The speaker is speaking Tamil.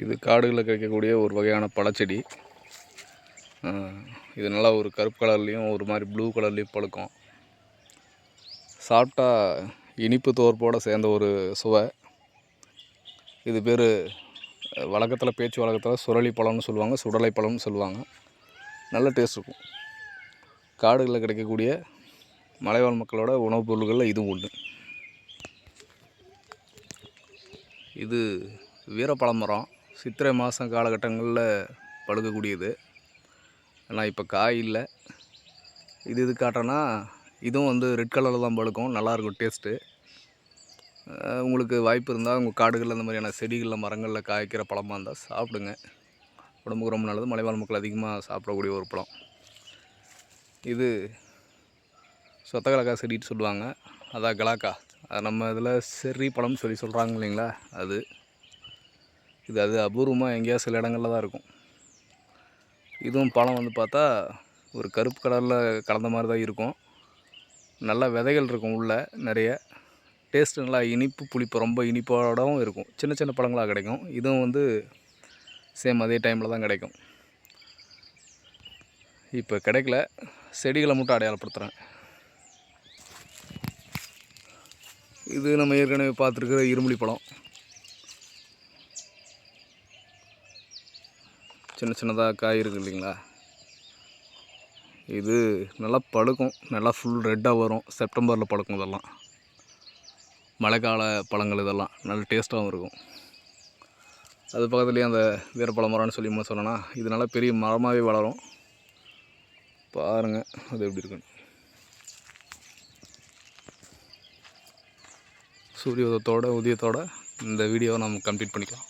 இது காடுகளில் கிடைக்கக்கூடிய ஒரு வகையான பழச்செடி. இது நல்லா ஒரு கருப்பு கலர்லேயும் ஒரு மாதிரி ப்ளூ கலர்லேயும் பழுக்கும். சாப்பிட்டா இனிப்பு தோற்போடு சேர்ந்த ஒரு சுவை. இது பேர் வழக்கத்தில் பேச்சு வழக்கத்தில் சுரளி பழம்னு சொல்லுவாங்க சுடலை பழம்னு சொல்லுவாங்க. நல்ல டேஸ்ட் இருக்கும். காடுகளில் கிடைக்கக்கூடிய மலைவாழ் மக்களோட உணவுப் பொருள்களில் இதுவும் ஒன்று இது வீரப்பழ மரம். சித்திரை மாதம் காலகட்டங்களில் பழுக்கக்கூடியது. ஆனால் இப்போ காய் இல்லை. இது இது காட்டுறேன்னா இதுவும் வந்து ரெட் கலரில் தான் பழுக்கும். நல்லாயிருக்கும் டேஸ்ட்டு உங்களுக்கு வாய்ப்பு இருந்தால் உங்கள் காடுகளில் இந்த மாதிரியான செடிகளில் மரங்களில் காய்க்கிற பழமாக இருந்தால் சாப்பிடுங்க. உடம்புக்கு ரொம்ப நல்லது. மலைவாழ் மக்கள் அதிகமாக சாப்பிடக்கூடிய ஒரு பழம். இது சொத்த கலக்கா செடின்னு சொல்லுவாங்க. அதான் கலாக்கா. அது நம்ம இதில் செர்ரி பழம்னு சொல்லி சொல்கிறாங்க இல்லைங்களா? அது. இது அது அபூர்வமாக எங்கேயாவது சில இடங்களில் தான் இருக்கும். இதுவும் பழம் வந்து பார்த்தா ஒரு கருப்பு கலரில் கலந்த மாதிரி தான் இருக்கும். நல்ல விதைகள் இருக்கும் உள்ளே நிறைய. டேஸ்ட்டு நல்லா இனிப்பு புளிப்பு ரொம்ப இனிப்போடவும் இருக்கும். சின்ன சின்ன பழங்களாக கிடைக்கும். இதுவும் வந்து சேம் அதே டைமில் தான் கிடைக்கும். இப்போ கிடைக்கல. செடிகளை மட்டும் அடையாளப்படுத்துகிறேன் இது நம்ம ஏற்கனவே பார்த்துருக்குற இருமலி பழம். சின்ன சின்னதாக காய் இருக்குது இல்லைங்களா? இது நல்லா பழுக்கும். நல்லா ஃபுல் ரெட்டாக வரும். செப்டம்பரில் பழுக்கும் இதெல்லாம். மழைக்கால பழங்கள் இதெல்லாம். நல்ல டேஸ்ட்டாகவும் இருக்கும். அது பக்கத்துலேயே அந்த வீரப்பழ மரம்னு சொல்லி நம்ம சொன்னோன்னா இது நல்லா பெரிய மரமாகவே வளரும். பாருங்கள் அது எப்படி இருக்குன்னு. சூரிய உதயத்தோட உதயத்தோட இந்த வீடியோவை நம்ம கம்ப்ளீட் பண்ணிக்கலாம்.